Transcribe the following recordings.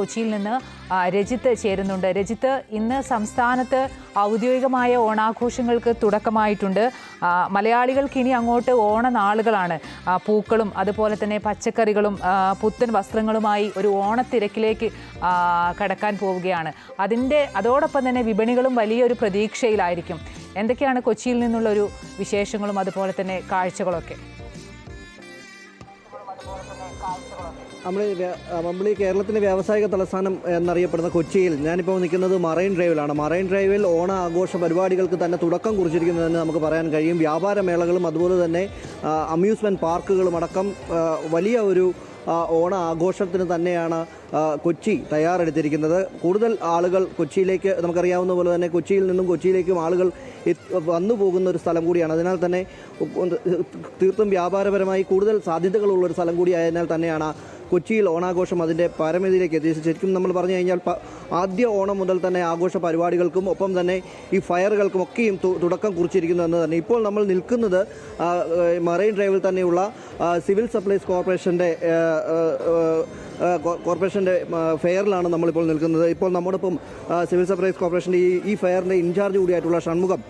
കൊച്ചിയിൽ നിന്ന് രജിത്ത് ചേരുന്നുണ്ട്. രജിത്ത് ഇന്ന് സംസ്ഥാനത്ത് ഔദ്യോഗികമായ ഓണാഘോഷങ്ങൾക്ക് തുടക്കമായിട്ടുണ്ട്. മലയാളികൾക്ക് ഇനി അങ്ങോട്ട് ഓണനാളുകളാണ് പൂക്കളും അതുപോലെ തന്നെ പച്ചക്കറികളും പുത്തൻ വസ്ത്രങ്ങളുമായി ഒരു ഓണത്തിരക്കിലേക്ക് കടക്കാൻ പോവുകയാണ്. അതിന്റെ അതോടൊപ്പം തന്നെ വിപണികളും വലിയൊരു പ്രതീക്ഷയിലായിരിക്കും. എന്തൊക്കെയാണ് കൊച്ചിയിൽ നിന്നുള്ള ഒരു വിശേഷങ്ങളും അതുപോലെ തന്നെ കാഴ്ചകളൊക്കെ? നമ്മൾ നമ്മൾ ഈ കേരളത്തിന്റെ വ്യാവസായിക തലസ്ഥാനം എന്നറിയപ്പെടുന്ന കൊച്ചിയിൽ ഞാനിപ്പോൾ നിൽക്കുന്നത് മറൈൻ ഡ്രൈവിലാണ്. മറൈൻ ഡ്രൈവിൽ ഓണ ആഘോഷ പരിപാടികൾക്ക് തന്നെ തുടക്കം കുറിച്ചിരിക്കുന്നതെന്ന് നമുക്ക് പറയാൻ കഴിയും. വ്യാപാര മേളകളും അതുപോലെ തന്നെ അമ്യൂസ്മെന്റ് പാർക്കുകളും അടക്കം വലിയ ഒരു ഓണ ആഘോഷത്തിന് തന്നെയാണ് കൊച്ചി തയ്യാറെടുത്തിരിക്കുന്നത്. കൂടുതൽ ആളുകൾ കൊച്ചിയിലേക്ക് നമുക്കറിയാവുന്ന പോലെ തന്നെ കൊച്ചിയിൽ നിന്നും കൊച്ചിയിലേക്കും ആളുകൾ വന്നു പോകുന്ന ഒരു സ്ഥലം കൂടിയാണ്. അതിനാൽ തന്നെ തീർത്തും വ്യാപാരപരമായി കൂടുതൽ സാധ്യതകളുള്ള ഒരു സ്ഥലം കൂടിയായതിനാൽ തന്നെയാണ് കൊച്ചിയിൽ ഓണാഘോഷം അതിന്റെ പരമതിയിലേക്ക് എത്തി. ശരിക്കും നമ്മൾ പറഞ്ഞു കഴിഞ്ഞാൽ ആദ്യ ഓണം മുതൽ തന്നെ ആഘോഷ പരിപാടികൾക്കും ഒപ്പം തന്നെ ഈ ഫയറുകൾക്കും ഒക്കെയും തുടക്കം കുറിച്ചിരിക്കുന്നു എന്ന് തന്നെ. ഇപ്പോൾ നമ്മൾ നിൽക്കുന്നത് മറൈൻ ഡ്രൈവിൽ തന്നെയുള്ള സിവിൽ സപ്ലൈസ് കോർപ്പറേഷന്റെ കോർപ്പറേഷന്റെ ഫെയറിലാണ് നമ്മളിപ്പോൾ നിൽക്കുന്നത്. ഇപ്പോൾ നമ്മോടൊപ്പം സിവിൽ സപ്ലൈസ് കോർപ്പറേഷന്റെ ഈ ഈ ഫെയറിന്റെ ഇൻചാർജ് കൂടിയായിട്ടുള്ള ഷൺമുഖം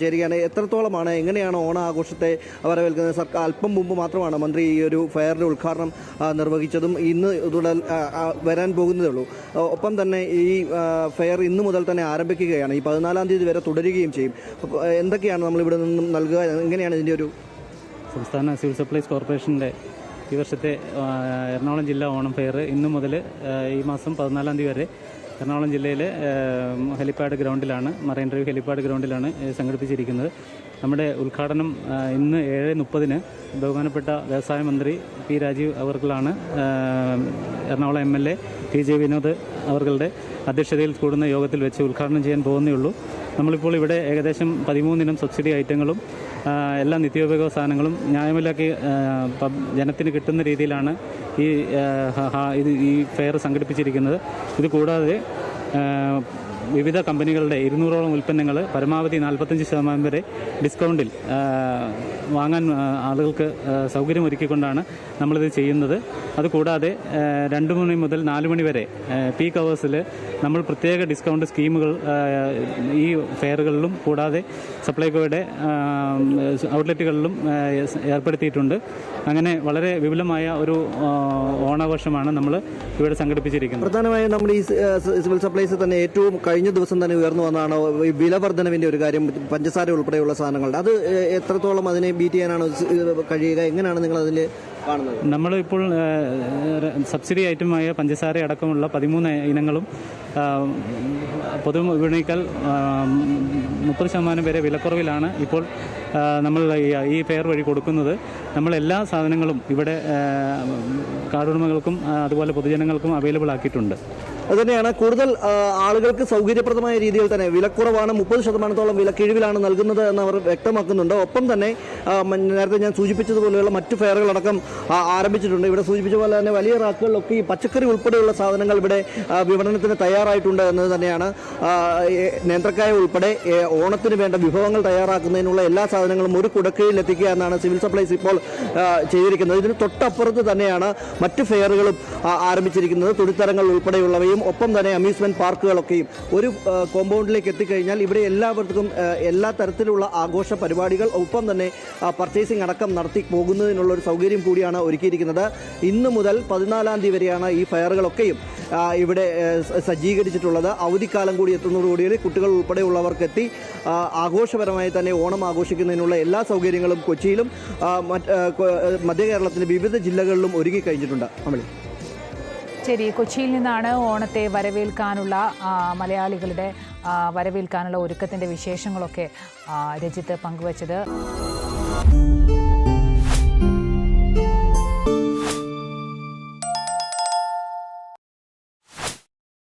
ചേരുകയാണ്. എത്രത്തോളമാണ് എങ്ങനെയാണ് ഓണാഘോഷത്തെ വരവേൽക്കുന്നത്? സർക്കാർ അല്പം മുമ്പ് മാത്രമാണ് മന്ത്രി ഈ ഒരു ഫെയറിന്റെ ഉദ്ഘാടനം ആ, നിർവഹിച്ചതും ഇന്ന് തുടർ വരാൻ പോകുന്നതേ ഉള്ളൂ. ഒപ്പം തന്നെ ഈ ഫെയർ ഇന്ന് മുതൽ തന്നെ ആരംഭിക്കുകയാണ്. ഈ പതിനാലാം തീയതി വരെ തുടരുകയും ചെയ്യും. എന്തൊക്കെയാണ് നമ്മൾ ഇവിടെ നിന്നും നൽകുക? എങ്ങനെയാണ് ഇതിന്റെ ഒരു സംസ്ഥാന സിവിൽ സപ്ലൈസ് കോർപ്പറേഷന്റെ ഈ വർഷത്തെ എറണാകുളം ജില്ലാ ഓണം ഫെയർ ഇന്നു മുതൽ ഈ മാസം പതിനാലാം തീയതി വരെ എറണാകുളം ജില്ലയിലെ ഹെലിപ്പാഡ് ഗ്രൗണ്ടിലാണ് മറൈൻ ഡ്രൈവ് ഹെലിപ്പാഡ് ഗ്രൗണ്ടിലാണ് സംഘടിപ്പിച്ചിരിക്കുന്നത്. നമ്മുടെ ഉദ്ഘാടനം ഇന്ന് ഏഴ് മുപ്പതിന് ബഹുമാനപ്പെട്ട വ്യവസായ മന്ത്രി P Rajeev അവർകളാണ് Ernakulam M L A T J Vinod അവർകളുടെ അധ്യക്ഷതയിൽ കൂടുന്ന യോഗത്തിൽ വെച്ച് ഉദ്ഘാടനം ചെയ്യാൻ പോകുന്നേ ഉള്ളൂ. നമ്മളിപ്പോൾ ഇവിടെ ഏകദേശം പതിമൂന്നിനം സബ്സിഡി ഐറ്റങ്ങളും എല്ലാ നിത്യോപയോഗ സാധനങ്ങളും ന്യായമില്ലാക്കി ജനത്തിന് കിട്ടുന്ന രീതിയിലാണ് ഈ ഇത് ഈ ഫെയർ സംഘടിപ്പിച്ചിരിക്കുന്നത്. ഇത് കൂടാതെ വിവിധ കമ്പനികളുടെ ഇരുന്നൂറോളം ഉൽപ്പന്നങ്ങൾ പരമാവധി നാൽപ്പത്തഞ്ച് ശതമാനം വരെ ഡിസ്കൗണ്ടിൽ വാങ്ങാൻ ആളുകൾക്ക് സൗകര്യമൊരുക്കിക്കൊണ്ടാണ് നമ്മളിത് ചെയ്യുന്നത്. അതുകൂടാതെ രണ്ട് മണി മുതൽ നാല് മണി വരെ പീക്ക് അവേഴ്സിൽ നമ്മൾ പ്രത്യേക ഡിസ്കൗണ്ട് സ്കീമുകൾ ഈ ഫെയറുകളിലും കൂടാതെ സപ്ലൈകോയുടെ ഔട്ട്ലെറ്റുകളിലും ഏർപ്പെടുത്തിയിട്ടുണ്ട്. അങ്ങനെ വളരെ വിപുലമായ ഒരു ഓണാഘോഷമാണ് നമ്മൾ ഇവിടെ സംഘടിപ്പിച്ചിരിക്കുന്നത്. പ്രധാനമായും നമ്മൾ ഈ സിവിൽ സപ്ലൈസ് തന്നെ ഏറ്റവും കഴിഞ്ഞ ദിവസം തന്നെ ഉയർന്നു വന്നതാണ് വില വർധനവിന്റെ ഒരു കാര്യം പഞ്ചസാര ഉൾപ്പെടെയുള്ള സാധനങ്ങളുടെ. അത് എത്രത്തോളം അതിനെ ബീറ്റ് ചെയ്യാനാണ് കഴിയുക? എങ്ങനെയാണ് നിങ്ങൾ അതിൽ കാണുന്നത്? നമ്മളിപ്പോൾ സബ്സിഡി ഐറ്റമായ പഞ്ചസാര അടക്കമുള്ള പതിമൂന്ന് ഇനങ്ങളും പൊതു വിപണിക്കാൽ മുപ്പത് ശതമാനം വരെ വിലക്കുറവിലാണ് ഇപ്പോൾ നമ്മൾ ഈ- ഫെയർ വഴി കൊടുക്കുന്നത്. നമ്മൾ എല്ലാ സാധനങ്ങളും ഇവിടെ കാർഡുടമകൾക്കും അതുപോലെ പൊതുജനങ്ങൾക്കും അവൈലബിൾ ആക്കിയിട്ടുണ്ട്. അതുതന്നെയാണ് കൂടുതൽ ആളുകൾക്ക് സൗകര്യപ്രദമായ രീതിയിൽ തന്നെ വിലക്കുറവാണ് മുപ്പത് ശതമാനത്തോളം വിലക്കിഴിവിലാണ് നൽകുന്നത് എന്ന് അവർ വ്യക്തമാക്കുന്നുണ്ട്. ഒപ്പം തന്നെ നേരത്തെ ഞാൻ സൂചിപ്പിച്ചതുപോലെയുള്ള മറ്റു ഫെയറുകളടക്കം ആരംഭിച്ചിട്ടുണ്ട്. ഇവിടെ സൂചിപ്പിച്ച പോലെ തന്നെ വലിയ റാക്കുകളിലൊക്കെ ഈ പച്ചക്കറി ഉൾപ്പെടെയുള്ള സാധനങ്ങൾ ഇവിടെ വിപണനത്തിന് തയ്യാറായിട്ടുണ്ട് എന്നത് തന്നെയാണ്. നേന്ത്രക്കായ ഉൾപ്പെടെ ഓണത്തിന് വേണ്ട വിഭവങ്ങൾ തയ്യാറാക്കുന്നതിനുള്ള എല്ലാ സാധനങ്ങളും ഒരു കുടക്കീഴിൽ എത്തിക്കുക എന്നാണ് സിവിൽ സപ്ലൈസ് ഇപ്പോൾ ചെയ്തിരിക്കുന്നത്. ഇതിന് തൊട്ടപ്പുറത്ത് തന്നെയാണ് മറ്റ് ഫെയറുകളും ആരംഭിച്ചിരിക്കുന്നത്. തുണിത്തരങ്ങൾ ഉൾപ്പെടെയുള്ളവയും ഒപ്പം തന്നെ അമ്യൂസ്മെന്റ് പാർക്കുകളൊക്കെയും ഒരു കോമ്പൗണ്ടിലേക്ക് എത്തിക്കഴിഞ്ഞാൽ ഇവിടെ എല്ലാവർക്കും എല്ലാ തരത്തിലുള്ള ആഘോഷ പരിപാടികൾ ഒപ്പം തന്നെ പർച്ചേസിംഗ് അടക്കം നടത്തി പോകുന്നതിനുള്ള ഒരു സൗകര്യം കൂടിയാണ് ഒരുക്കിയിരിക്കുന്നത്. ഇന്ന് മുതൽ പതിനാലാം തീയതി വരെയാണ് ഈ ഫെയറുകളൊക്കെയും ഇവിടെ സജ്ജീകരിച്ചിട്ടുള്ളത്. അവധിക്കാലം കൂടി എത്തുന്നതോടുകൂടി കുട്ടികൾ ഉൾപ്പെടെയുള്ളവർക്ക് എത്തി ആഘോഷപരമായി തന്നെ ഓണം ആഘോഷിക്കുന്നതിനുള്ള എല്ലാ സൗകര്യങ്ങളും കൊച്ചിയിലും മധ്യ കേരളത്തിന്റെ വിവിധ ജില്ലകളിലും ഒരുക്കി കഴിഞ്ഞിട്ടുണ്ട് അമളി ശരി കൊച്ചിയിൽ നിന്നാണ് ഓണത്തെ വരവേൽക്കാനുള്ള മലയാളികളുടെ വരവേൽക്കാനുള്ള ഒരുക്കത്തിന്റെ വിശേഷങ്ങളൊക്കെ രജിത്ത് പങ്കുവച്ചത്.